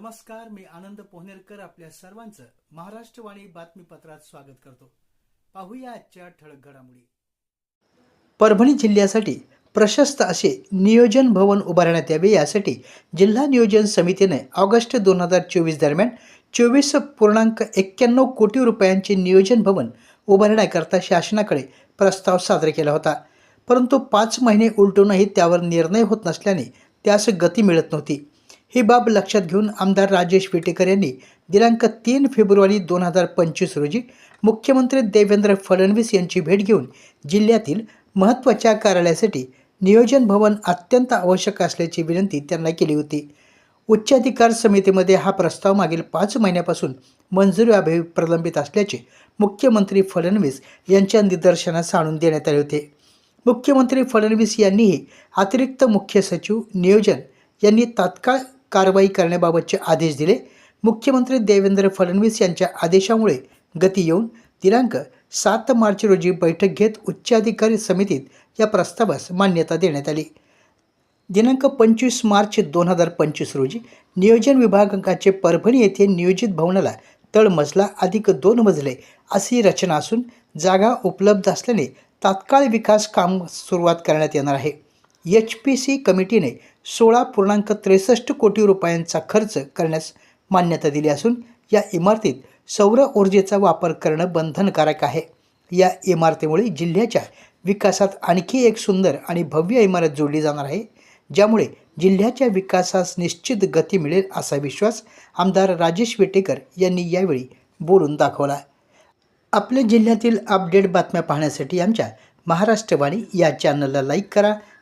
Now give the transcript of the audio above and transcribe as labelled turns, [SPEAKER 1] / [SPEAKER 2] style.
[SPEAKER 1] नमस्कार मी आनंद पोहनेरकर आपल्या सर्वांचं महाराष्ट्रवाणी बातमीपत्रात स्वागत करतो. पाहूया आजच्या ठळक घडामोडी. परभणी जिल्ह्यासाठी प्रशस्त असे नियोजन भवन उभारण्यात यावे यासाठी जिल्हा नियोजन समितीने ऑगस्ट दोन हजार चोवीस दरम्यान चोवीस पूर्णांक एक्क्याण्णव कोटी रुपयांचे नियोजन भवन उभारण्याकरता शासनाकडे प्रस्ताव सादर केला होता. परंतु पाच महिने उलटूनही त्यावर निर्णय होत नसल्याने त्यास गती मिळत नव्हती. ही बाब लक्षात घेऊन आमदार राजेश विटेकर यांनी दिनांक तीन फेब्रुवारी दोन हजार पंचवीस रोजी मुख्यमंत्री देवेंद्र फडणवीस यांची भेट घेऊन जिल्ह्यातील महत्त्वाच्या कार्यालयासाठी नियोजन भवन अत्यंत आवश्यक असल्याची विनंती त्यांना केली होती. उच्चाधिकार समितीमध्ये हा प्रस्ताव मागील पाच महिन्यापासून मंजुरीअभावी प्रलंबित असल्याचे मुख्यमंत्री फडणवीस यांच्या निदर्शनास आणून देण्यात आले होते. मुख्यमंत्री फडणवीस यांनीही अतिरिक्त मुख्य सचिव नियोजन यांनी तात्काळ कारवाई करण्याबाबतचे आदेश दिले. मुख्यमंत्री देवेंद्र फडणवीस यांच्या आदेशामुळे गती येऊन दिनांक सात मार्च रोजी बैठक घेत उच्चाधिकारी समितीत या प्रस्तावास मान्यता देण्यात आली. दिनांक पंचवीस मार्च दोन हजार पंचवीस रोजी नियोजन विभागाचे परभणी येथे नियोजित भवनाला तळमजला अधिक दोन मजले अशी रचना असून जागा उपलब्ध असल्याने तात्काळ विकास काम सुरुवात करण्यात येणार आहे. एच पी सी कमिटीने सोळा पूर्णांक त्रेसष्ट कोटी रुपयांचा खर्च करण्यास मान्यता दिली असून या इमारतीत सौर ऊर्जेचा वापर करणं बंधनकारक आहे. या इमारतीमुळे जिल्ह्याच्या विकासात आणखी एक सुंदर आणि भव्य इमारत जोडली जाणार आहे ज्यामुळे जिल्ह्याच्या विकासास निश्चित गती मिळेल असा विश्वास आमदार राजेश वेटेकर यांनी यावेळी बोलून दाखवला. आपल्या जिल्ह्यातील अपडेट बातम्या पाहण्यासाठी आमच्या महाराष्ट्रवाणी या चॅनलला लाईक करा